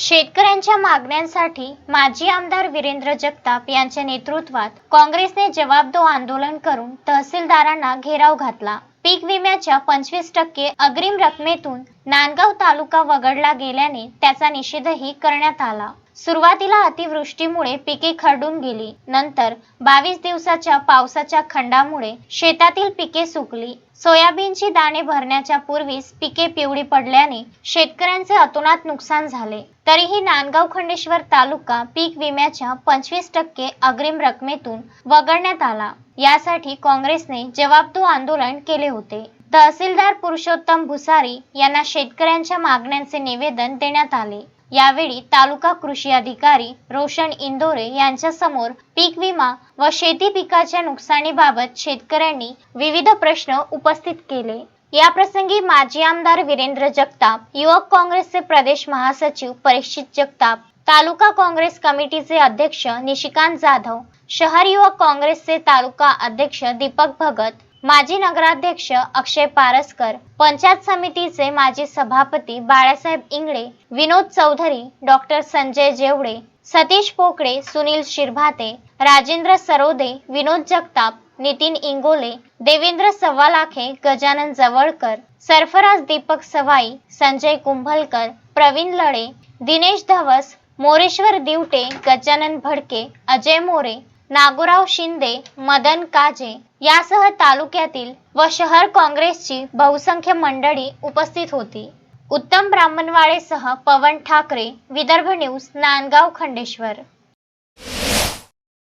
शेतकऱ्यांच्या मागण्यांसाठी माजी आमदार वीरेंद्र जगताप यांच्या नेतृत्वात काँग्रेसने जवाबदो आंदोलन करून तहसीलदारांना घेराव घातला. पीक विम्याच्या पंचवीस टक्के अग्रिम रकमेतून नांदगाव तालुका वगळला गेल्याने त्याचा निषेधही करण्यात आला. सुरुवातीला अतिवृष्टीमुळे पिके खरडून गेली. नंतर बावीस दिवसाच्या पावसाच्या खंडामुळे शेतातील पिके सुकली. सोयाबीनची दाणे भरण्याच्या पूर्वीच पिके पिवळी पडल्याने शेतकऱ्यांचे अतोनात नुकसान झाले. तरीही नांदगाव खंडेश्वर तालुका पीक विम्याच्या पंचवीस टक्के अग्रिम रकमेतून वगळण्यात आला. यासाठी काँग्रेसने जवाबदो आंदोलन केले होते. तहसीलदार पुरुषोत्तम भुसारी यांना शेतकऱ्यांच्या मागण्यांचे निवेदन देण्यात आले. यावेळी तालुका कृषी अधिकारी रोशन इंदोरे यांच्या समोर पीक विमा व शेती पिकाच्या नुकसानीबाबत शेतकऱ्यांनी विविध प्रश्न उपस्थित केले. या प्रसंगी माजी आमदार वीरेंद्र जगताप युवक काँग्रेसचे प्रदेश महासचिव परीक्षित जगताप तालुका काँग्रेस कमिटीचे अध्यक्ष निशिकांत जाधव शहर युवक काँग्रेसचे तालुका अध्यक्ष दीपक भगत माजी नगराध्यक्ष अक्षय पारसकर पंचायत समितीचे माजी सभापती बाळासाहेब इंगळे विनोद चौधरी डॉक्टर संजय जेवडे सतीश पोकळे सुनील शिरभाते राजेंद्र सरोदे विनोद जगताप नितीन इंगोले देवेंद्र सव्वालाखे गजानन जवळकर सरफराज दीपक सवाई संजय कुंभलकर प्रवीण लळे दिनेश धवस मोरेश्वर दिवटे गजानन भडके अजय मोरे नागोराव शिंदे मदन काजे यासह तालुक्यातील व शहर काँग्रेसची बहुसंख्य मंडळी उपस्थित होती. उत्तम ब्राह्मणवाडेसह पवन ठाकरे विदर्भ न्यूज नांदगाव खंडेश्वर.